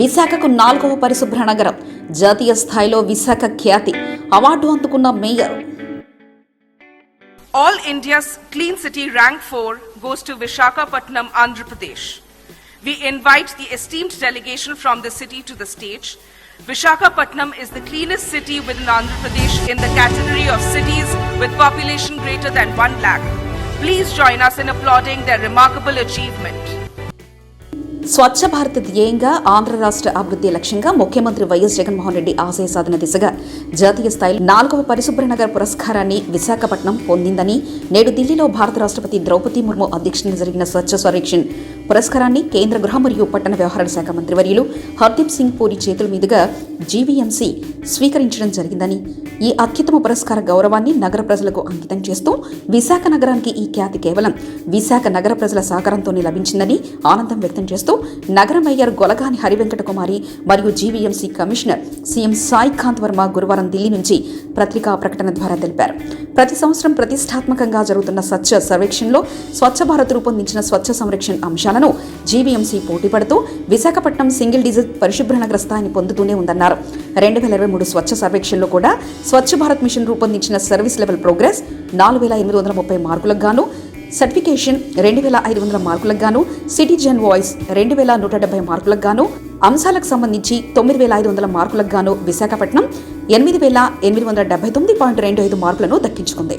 విశాఖకు నాలుగవ పరిశుభ్ర నగరం జాతీయ స్థాయిలో విశాఖ ఖ్యాతి అవార్డు అందుకున్న mayor All India's Clean City Rank 4 goes to Vishakhapatnam, Andhra Pradesh. We invite the esteemed delegation from the city to the stage. Vishakhapatnam is the cleanest city within Andhra Pradesh in the category of cities with population greater than 1 lakh. Please join us in applauding their remarkable achievement. Swachh Bharat ధ్యేయంగా ఆంధ్ర రాష్ట్ర అభివృద్ధి లక్ష్యంగా ముఖ్యమంత్రి YS Jaganmohan Reddy ఆశయ సాధన దిశగా జాతీయ స్థాయిలో నాలుగవ పరిశుభ్ర నగర్ పురస్కారాన్ని విశాఖపట్నం పొందిందని నేడు ఢిల్లీలో భారత రాష్ట్రపతి ద్రౌపది ముర్ము అధ్యక్షతన జరిగిన స్వచ్ఛ సర్వేక్షణ్ పురస్కారాన్ని కేంద్ర గృహ మరియు పట్టణ వ్యవహారాల శాఖ మంత్రివర్యులు హర్దీప్ సింగ్ పూరి చేతుల మీదుగా జీవీఎంసీ స్వీకరించడం జరిగిందని ఈ అత్యుత్తమ పురస్కార గౌరవాన్ని నగర ప్రజలకు అంకితం చేస్తూ విశాఖ నగరానికి ఈ ఖ్యాతి కేవలం విశాఖ నగర ప్రజల సహకారంతోనే లభించిందని ఆనందం వ్యక్తం చేస్తూ నగర మేయర్ గొలగాని హరివెంకట కుమారి మరియు GVMC commissioner CM Sai Kanth Varma గురువారం ఢిల్లీ నుంచి పత్రికా ప్రకటన ద్వారా తెలిపారు. ప్రతి సంవత్సరం ప్రతిష్టాత్మకంగా జరుగుతున్న స్వచ్ఛ సర్వేక్షణలో స్వచ్ఛ భారత్ రూపొందించిన స్వచ్ఛ సంరక్షణ అంశాలను జీవీఎంసీ పోటీ పడుతూ విశాఖపట్నం సింగిల్ డిజిట్ పరిశుభ్రణ స్థాయిని పొందుతూనే ఉందన్నారు. రెండు వేల ఇరవై మూడు స్వచ్ఛ సర్వేక్షణలో కూడా స్వచ్ఛ భారత్ మిషన్ రూపొందించిన సర్వీస్ లెవెల్ ప్రోగ్రెస్ నాలుగు వేల ఎనిమిది వందల ముప్పై మార్కులకు గాను సర్టిఫికేషన్ రెండు వేల ఐదు వందల మార్కులకు గాను సిటిజన్ వాయిస్ రెండు వేల నూట డెబ్బై మార్కులకు గాను అంశాలకు సంబంధించి తొమ్మిది వేల ఐదు వందల మార్కులకు గాను విశాఖపట్నం ఎనిమిది వేల ఎనిమిది వందల డెబ్బై తొమ్మిది పాయింట్ రెండు ఐదు మార్కులను దక్కించుకుంది.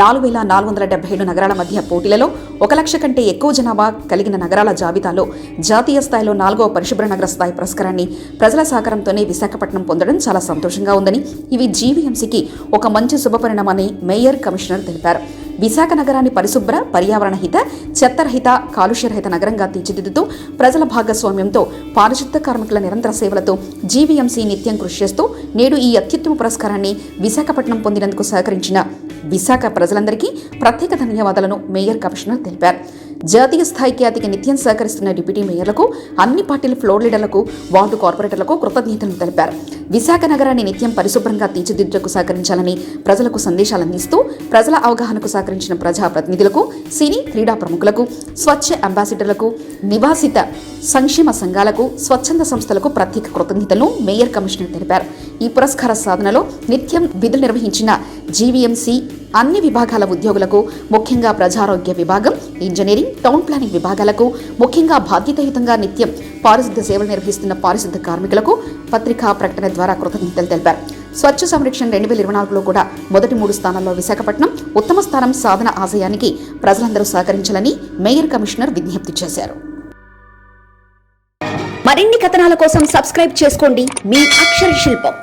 నాలుగు వేల నాలుగు వందల డెబ్బై ఏడు నగరాల మధ్య పోటీలలో ఒక లక్ష కంటే ఎక్కువ జనాభా కలిగిన నగరాల జాబితాలో జాతీయ స్థాయిలో నాలుగవ పరిశుభ్ర నగర స్థాయి పురస్కారాన్ని ప్రజల సహకారంతోనే విశాఖపట్నం పొందడం చాలా సంతోషంగా ఉందని ఇవి జీవీఎంసీకి ఒక మంచి శుభపరిణామని మేయర్ కమిషనర్ తెలిపారు. విశాఖ నగరాన్ని పరిశుభ్ర పర్యావరణ హిత చెత్తరహిత కాలుష్యరహిత నగరంగా తీర్చిదిద్దుతూ ప్రజల భాగస్వామ్యంతో పారిశుద్ధ కార్మికుల నిరంతర సేవలతో జీవీఎంసీ నిత్యం కృషి చేస్తూ నేడు ఈ అత్యుత్తమ పురస్కారాన్ని విశాఖపట్నం పొందినందుకు సహకరించిన విశాఖ ప్రజలందరికీ ప్రత్యేక ధన్యవాదాలను మేయర్ కమిషనర్ తెలిపారు. జాతీయ స్థాయి ఖ్యాతికి నిత్యం సహకరిస్తున్న డిప్యూటీ మేయర్లకు అన్ని పార్టీల ఫ్లోర్ లీడర్లకు వార్డు కార్పొరేటర్లకు కృతజ్ఞతలు తెలిపారు. విశాఖ నగరాన్ని నిత్యం పరిశుభ్రంగా తీర్చిదిద్దుటకు సహకరించాలని ప్రజలకు సందేశాలు అందిస్తూ ప్రజల అవగాహనకు సహకరించిన ప్రజాప్రతినిధులకు సినీ క్రీడా ప్రముఖులకు స్వచ్ఛ అంబాసిడర్లకు నివాసిత సంక్షేమ సంఘాలకు స్వచ్ఛంద సంస్థలకు ప్రత్యేక కృతజ్ఞతలను మేయర్ కమిషనర్ తెలిపారు. ఈ పురస్కార సాధనలో నిత్యం విధులు నిర్వహించిన జీవీఎంసీ అన్ని విభాగాల ఉద్యోగులకు ముఖ్యంగా ప్రజారోగ్య విభాగం ఇంజనీరింగ్ టౌన్ ప్లానింగ్ విభాగాలకు ముఖ్యంగా బాధ్యతాయుతంగా నిత్యం పారిశుద్ధ సేవలు నిర్వహిస్తున్న పారిశుద్ధ కార్మికులకు పత్రికా ప్రకటన ద్వారా కృతజ్ఞతలు తెలిపారు. స్వచ్ఛ సంరక్షణ రెండు వేల ఇరవై నాలుగులో కూడా మొదటి మూడు స్థానాల్లో విశాఖపట్నం ఉత్తమ స్థానం సాధన ఆశయానికి ప్రజలందరూ సహకరించాలని మేయర్ కమిషనర్ విజ్ఞప్తి చేశారు. మరిన్ని కథనాల కోసం సబ్స్క్రైబ్ చేసుకోండి. మీ అక్షర శిల్పం.